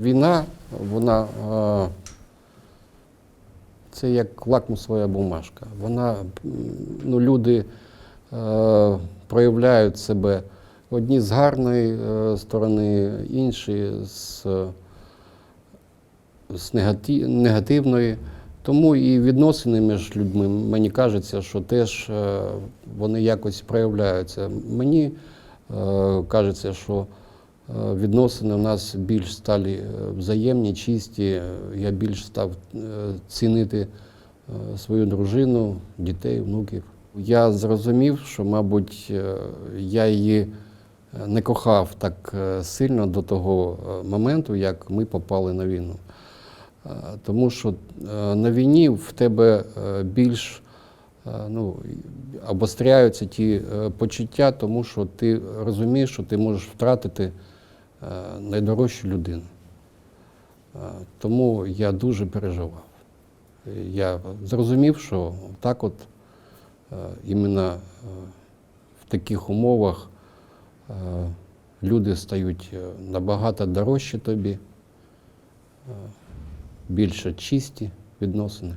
Війна, вона е, це як лакмусова бумажка. Вона, ну, люди е, проявляють себе одні з гарної е, сторони, інші з, з негативної. Тому і відносини між людьми, мені кажеться, що теж вони якось проявляються. Мені кажеться, що відносини у нас більш стали е, взаємні, чисті. Е, Я більш став е, цінити е, свою дружину, дітей, внуків. Я зрозумів, що, мабуть, е, я її е, не кохав так е, сильно до того е, моменту, як ми попали на війну. Е, Тому що е, на війні в тебе е, більш е, ну, обостряються ті е, почуття, тому що ти розумієш, що ти можеш втратити е, найдорожчу людину. Е, Тому я дуже переживав. Я зрозумів, що так от е, іменно е, в таких умовах е, люди стають е, набагато дорожчі тобі, е, більше чисті відносини.